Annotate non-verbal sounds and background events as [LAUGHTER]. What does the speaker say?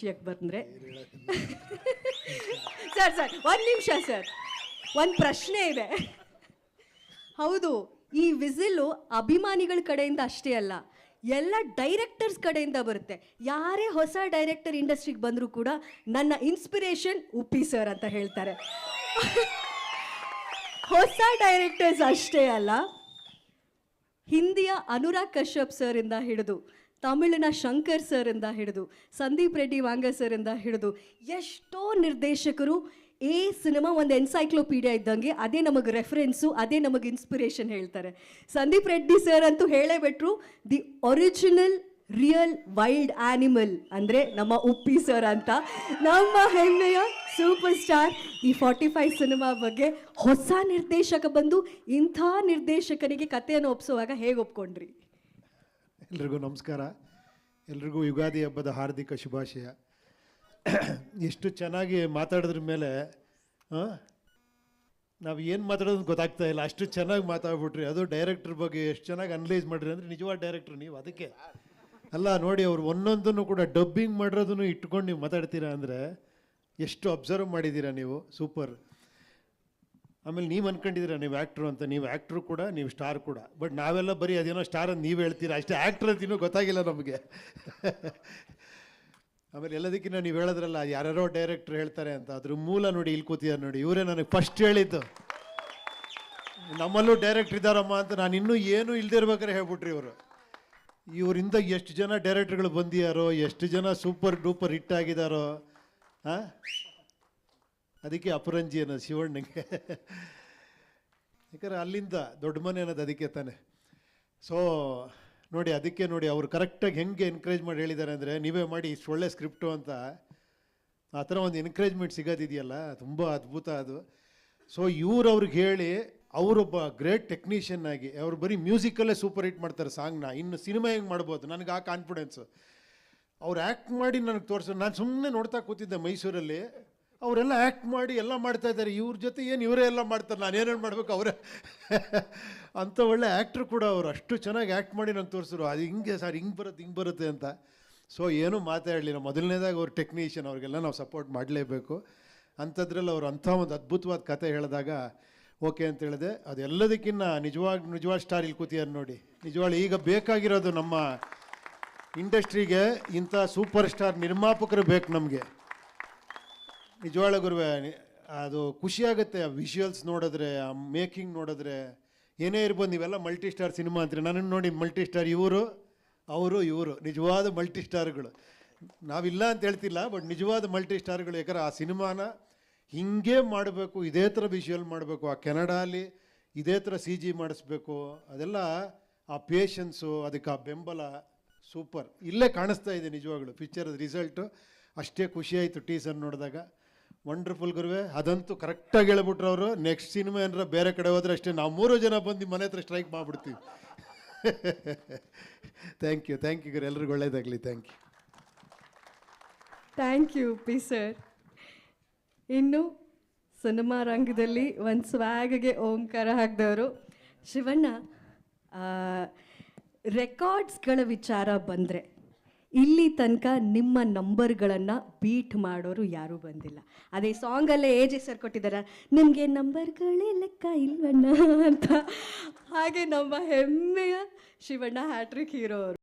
ವಿಷಯಕ್ಕೆ ಬಂದರೆ. [LAUGHS] Sir sir ಒಂದು ನಿಮಿಷ ಸರ್. ಒಂದು ಪ್ರಶ್ನೆ ಇದೆ. ಹೌದು ಈ ವಿಸಿಲು ಅಭಿಮಾನಿಗಳ ಕಡೆಯಿಂದ ಅಷ್ಟೇ ಅಲ್ಲ ಎಲ್ಲ ಡೈರೆಕ್ಟರ್ಸ್ ಕಡೆಯಿಂದ ಬರುತ್ತೆ. ಯಾರೇ ಹೊಸ ಡೈರೆಕ್ಟರ್ ಇಂಡಸ್ಟ್ರಿಗೆ ಬಂದರೂ ಕೂಡ ನನ್ನ ಇನ್ಸ್ಪಿರೇಷನ್ ಉಪ್ಪಿ ಸರ್ ಅಂತ ಹೇಳ್ತಾರೆ. [LAUGHS] ಹೊಸ ಡೈರೆಕ್ಟರ್ಸ್ ಅಷ್ಟೇ ಅಲ್ಲ ಹಿಂದಿಯ ಅನುರಾಗ್ ಕಶ್ಯಪ್ ಸರ್ ಇಂದ ಹಿಡಿದು ತಮಿಳಿನ ಶಂಕರ್ ಸರ್ ಇಂದ ಹಿಡಿದು, ಸಂದೀಪ್ ರೆಡ್ಡಿ ವಾಂಗ ಸರ್ ಇಂದ ಹಿಡಿದು ಎಷ್ಟೋ ನಿರ್ದೇಶಕರು ಏ ಸಿನಿಮಾ ಒಂದು ಎನ್ಸೈಕ್ಲೋಪೀಡಿಯಾ ಇದ್ದಂಗೆ ಅದೇ ನಮಗೆ ರೆಫರೆನ್ಸು ಅದೇ ನಮಗೆ ಇನ್ಸ್ಪಿರೇಷನ್ ಹೇಳ್ತಾರೆ. ಸಂದೀಪ್ ರೆಡ್ಡಿ ಸರ್ ಅಂತೂ ಹೇಳೇ ಬಿಟ್ರು the original real wild animal ಅಂದರೆ ನಮ್ಮ ಉಪ್ಪಿ ಸರ್ ಅಂತ. ನಮ್ಮ ಹೆಮ್ಮೆಯ ಸೂಪರ್ ಸ್ಟಾರ್ ಈ ಫಾರ್ಟಿ ಫೈವ್ ಸಿನಿಮಾ ಬಗ್ಗೆ ಹೊಸ ನಿರ್ದೇಶಕ ಬಂದು ಇಂಥ ನಿರ್ದೇಶಕನಿಗೆ ಕಥೆಯನ್ನು ಒಪ್ಸುವಾಗ ಹೇಗೆ ಒಪ್ಕೊಂಡ್ರಿ? ಎಲ್ರಿಗೂ ನಮಸ್ಕಾರ. ಎಲ್ರಿಗೂ ಯುಗಾದಿ ಹಬ್ಬದ ಹಾರ್ದಿಕ ಶುಭಾಶಯ. ಎಷ್ಟು ಚೆನ್ನಾಗಿ ಮಾತಾಡಿದ್ರ ಮೇಲೆ ನಾವು ಏನು ಮಾತಾಡೋದು ಗೊತ್ತಾಗ್ತಾ ಇಲ್ಲ. ಅಷ್ಟು ಚೆನ್ನಾಗಿ ಮಾತಾಡ್ಬಿಟ್ರಿ. ಅದು ಡೈರೆಕ್ಟ್ರ್ ಬಗ್ಗೆ ಎಷ್ಟು ಚೆನ್ನಾಗಿ ಅನಲೈಸ್ ಮಾಡಿರಿ ಅಂದರೆ ನಿಜವಾದ ಡೈರೆಕ್ಟ್ರ್ ನೀವು, ಅದಕ್ಕೆ. ಅಲ್ಲ, ನೋಡಿ, ಅವ್ರು ಒಂದೊಂದನ್ನು ಕೂಡ ಡಬ್ಬಿಂಗ್ ಮಾಡಿರೋದನ್ನು ಇಟ್ಕೊಂಡು ನೀವು ಮಾತಾಡ್ತೀರಾ ಅಂದರೆ, ಎಷ್ಟು ಅಬ್ಸರ್ವ್ ಮಾಡಿದ್ದೀರಾ ನೀವು? ಸೂಪರ್. ಆಮೇಲೆ ನೀವು ಅನ್ಕೊಂಡಿದ್ದೀರಾ, ನೀವು ಆ್ಯಕ್ಟ್ರು ಅಂತ, ನೀವು ಆ್ಯಕ್ಟ್ರು ಕೂಡ, ನೀವು ಸ್ಟಾರ್ ಕೂಡ. ಬಟ್ ನಾವೆಲ್ಲ ಬರೀ ಅದೇನೋ ಸ್ಟಾರ್ ಅಂತ ನೀವು ಹೇಳ್ತೀರಾ? ಅಷ್ಟೇ ಆ್ಯಕ್ಟ್ರ್ ಅಂತ ಇನ್ನೂ ಗೊತ್ತಾಗಿಲ್ಲ ನಮಗೆ. ಆಮೇಲೆ ಎಲ್ಲದಕ್ಕಿಂತ ನೀವು ಹೇಳಿದ್ರಲ್ಲ ಯಾರ್ಯಾರೋ ಡೈರೆಕ್ಟ್ರ್ ಹೇಳ್ತಾರೆ ಅಂತ. ಅದ್ರ ಮೂಲ ನೋಡಿ ಇಲ್ಲಿ ಕೂತಿದ್ದಾರೆ ನೋಡಿ. ಇವರೇ ನನಗೆ ಫಸ್ಟ್ ಹೇಳಿದ್ದು. ನಮ್ಮಲ್ಲೂ ಡೈರೆಕ್ಟ್ರ್ ಇದ್ದಾರಮ್ಮ ಅಂತ ನಾನು ಇನ್ನೂ ಏನೂ ಇಲ್ಲದೆ ಇರ್ಬೇಕಾದ್ರೆ ಹೇಳ್ಬಿಟ್ರಿ ಇವರು. ಇವರಿಂದ ಎಷ್ಟು ಜನ ಡೈರೆಕ್ಟ್ರ್ಗಳು ಬಂದಿದ್ದಾರೋ ಎಷ್ಟು ಜನ ಸೂಪರ್ ಡೂಪರ್ ಹಿಟ್ ಆಗಿದ್ದಾರೋ ಹಾಂ ಅದಕ್ಕೆ ಅಪರಂಜಿ ಅನ್ನೋದು ಶಿವಣ್ಣಗೆ. ಯಾಕಂದರೆ ಅಲ್ಲಿಂದ ದೊಡ್ಡ ಮನೆ ಅನ್ನೋದು ಅದಕ್ಕೆ ತಾನೆ. ಸೊ ನೋಡಿ, ಅದಕ್ಕೆ ನೋಡಿ ಅವರು ಕರೆಕ್ಟಾಗಿ ಹೆಂಗೆ ಎನ್ಕರೇಜ್ ಮಾಡಿ ಹೇಳಿದ್ದಾರೆ ಅಂದರೆ, ನೀವೇ ಮಾಡಿ ಇಷ್ಟು ಒಳ್ಳೆ ಸ್ಕ್ರಿಪ್ಟು ಅಂತ. ಆ ಥರ ಒಂದು ಎನ್ಕರೇಜ್ಮೆಂಟ್ ಸಿಗೋದಿದೆಯಲ್ಲ, ತುಂಬ ಅದ್ಭುತ ಅದು. ಸೊ ಇವ್ರು ಅವ್ರಿಗೆ ಹೇಳಿ, ಅವರೊಬ್ಬ ಗ್ರೇಟ್ ಟೆಕ್ನಿಷಿಯನ್ ಆಗಿ, ಅವ್ರು ಬರೀ ಮ್ಯೂಸಿಕಲ್ಲೇ ಸೂಪರ್ ಹಿಟ್ ಮಾಡ್ತಾರೆ ಸಾಂಗ್ನ ಇನ್ನು ಸಿನಿಮಾ ಹೆಂಗೆ ಮಾಡ್ಬೋದು? ನನಗೆ ಆ ಕಾನ್ಫಿಡೆನ್ಸು ಅವ್ರು ಆ್ಯಕ್ಟ್ ಮಾಡಿ ನನಗೆ ತೋರಿಸೋ. ನಾನು ಸುಮ್ಮನೆ ನೋಡ್ತಾ ಕೂತಿದ್ದೆ ಮೈಸೂರಲ್ಲಿ. ಅವರೆಲ್ಲ ಆ್ಯಕ್ಟ್ ಮಾಡಿ ಎಲ್ಲ ಮಾಡ್ತಾ ಇದ್ದಾರೆ. ಇವ್ರ ಜೊತೆ ಏನು ಇವರೇ ಎಲ್ಲ ಮಾಡ್ತಾರೆ? ನಾನು ಏನೇನು ಮಾಡಬೇಕು ಅವರೇ? [LAUGHS] ಅಂಥ ಒಳ್ಳೆ ಆ್ಯಕ್ಟ್ರು ಕೂಡ ಅವರು. ಅಷ್ಟು ಚೆನ್ನಾಗಿ ಆ್ಯಕ್ಟ್ ಮಾಡಿ ನಂಗೆ ತೋರಿಸಿದ್ರು. ಅದು ಹಿಂಗೆ ಸರ್, ಹಿಂಗೆ ಬರುತ್ತೆ ಹಿಂಗೆ ಬರುತ್ತೆ ಅಂತ. ಸೊ ಏನೂ ಮಾತಾಡಲಿಲ್ಲ. ಮೊದಲನೇದಾಗಿ ಅವ್ರ ಟೆಕ್ನಿಷಿಯನ್ ಅವ್ರಿಗೆಲ್ಲ ನಾವು ಸಪೋರ್ಟ್ ಮಾಡಲೇಬೇಕು. ಅಂಥದ್ರಲ್ಲಿ ಅವ್ರು ಅಂಥ ಒಂದು ಅದ್ಭುತವಾದ ಕತೆ ಹೇಳಿದಾಗ, ಓಕೆ ಅಂತ ಹೇಳಿದೆ. ಅದೆಲ್ಲದಕ್ಕಿಂತ ನಿಜವಾಗ ನಿಜವಾದ ಸ್ಟಾರ್ ಇಲ್ಲಿ ಕೂತಿದ್ದಾರೆ ನೋಡಿ. ನಿಜವಾಗ್ಲೂ ಈಗ ಬೇಕಾಗಿರೋದು ನಮ್ಮ ಇಂಡಸ್ಟ್ರಿಗೆ ಇಂಥ ಸೂಪರ್ ಸ್ಟಾರ್ ನಿರ್ಮಾಪಕರು ಬೇಕು ನಮಗೆ. ನಿಜವಾಳ ಗುರುವೆ ಅದು ಖುಷಿಯಾಗುತ್ತೆ ಆ ವಿಷುವಲ್ಸ್ ನೋಡಿದ್ರೆ, ಆ ಮೇಕಿಂಗ್ ನೋಡಿದ್ರೆ. ಏನೇ ಇರ್ಬೋದು, ನೀವೆಲ್ಲ ಮಲ್ಟಿ ಸ್ಟಾರ್ ಸಿನಿಮಾ ಅಂತೀರಿ. ನನ್ನನ್ನು ನೋಡಿ ಮಲ್ಟಿ ಸ್ಟಾರ್ ಇವರು, ಅವರು ಇವರು. ನಿಜವಾದ ಮಲ್ಟಿ ಸ್ಟಾರ್ಗಳು ನಾವಿಲ್ಲ ಅಂತ ಹೇಳ್ತಿಲ್ಲ ಬಟ್ ನಿಜವಾದ ಮಲ್ಟಿ ಸ್ಟಾರ್ಗಳು ಯಾಕಂದ್ರೆ ಆ ಸಿನಿಮಾನ ಹಿಂಗೆ ಮಾಡಬೇಕು, ಇದೇ ಥರ ವಿಷುವಲ್ ಮಾಡಬೇಕು, ಆ ಕೆನಡಾಲಿ ಇದೇ ಥರ ಸಿ ಜಿ ಮಾಡಿಸ್ಬೇಕು. ಅದೆಲ್ಲ ಆ ಪೇಷನ್ಸು ಅದಕ್ಕೆ ಆ ಬೆಂಬಲ ಸೂಪರ್ ಇಲ್ಲೇ ಕಾಣಿಸ್ತಾ ಇದೆ ನಿಜವಾಗ್ಲು ಪಿಕ್ಚರ್ ರಿಸಲ್ಟು ಅಷ್ಟೇ ಖುಷಿಯಾಯಿತು ಟೀಸರ್ ನೋಡಿದಾಗ. ವಂಡರ್ಫುಲ್ ಗುರುವೆ, ಅದಂತೂ ಕರೆಕ್ಟಾಗಿ ಹೇಳ್ಬಿಟ್ರು ಅವರು. ನೆಕ್ಸ್ಟ್ ಸಿನಿಮಾ ಏನಾರ ಬೇರೆ ಕಡೆ ಹೋದ್ರೆ ಅಷ್ಟೇ ನಾವು ಮೂರು ಜನ ಬಂದು ಮನೆ ಹತ್ರ ಸ್ಟ್ರೈಕ್ ಮಾಡಿಬಿಡ್ತೀವಿ. ಥ್ಯಾಂಕ್ ಯು ಥ್ಯಾಂಕ್ ಯು ಗುರು. ಎಲ್ರಿಗೂ ಒಳ್ಳೇದಾಗಲಿ. Thank you thank you P sir ಇನ್ನು ಸಿನಿಮಾ ರಂಗದಲ್ಲಿ ಒಂದು ಸ್ವಾಗ್ಗೆ ಓಂಕಾರ ಹಾಕಿದವರು. ಶಿವಣ್ಣ ರೆಕಾರ್ಡ್ಸ್ಗಳ ವಿಚಾರ ಬಂದರೆ. ಇಲ್ಲಿ ತನಕ ನಿಮ್ಮ ನಂಬರ್ಗಳನ್ನು ಬೀಟ್ ಮಾಡೋರು ಯಾರೂ ಬಂದಿಲ್ಲ. ಅದೇ ಸಾಂಗಲ್ಲೇ ಎ ಜೆ ಸರ್ ಕೊಟ್ಟಿದ್ದಾರೆ, ನಿಮಗೆ ನಂಬರ್ಗಳೇ ಲೆಕ್ಕ ಇಲ್ವಣ್ಣ? ಅಂತ. ಹಾಗೆ ನಮ್ಮ ಹೆಮ್ಮೆಯ ಶಿವಣ್ಣ ಹ್ಯಾಟ್ರಿಕ್ ಹೀರೋ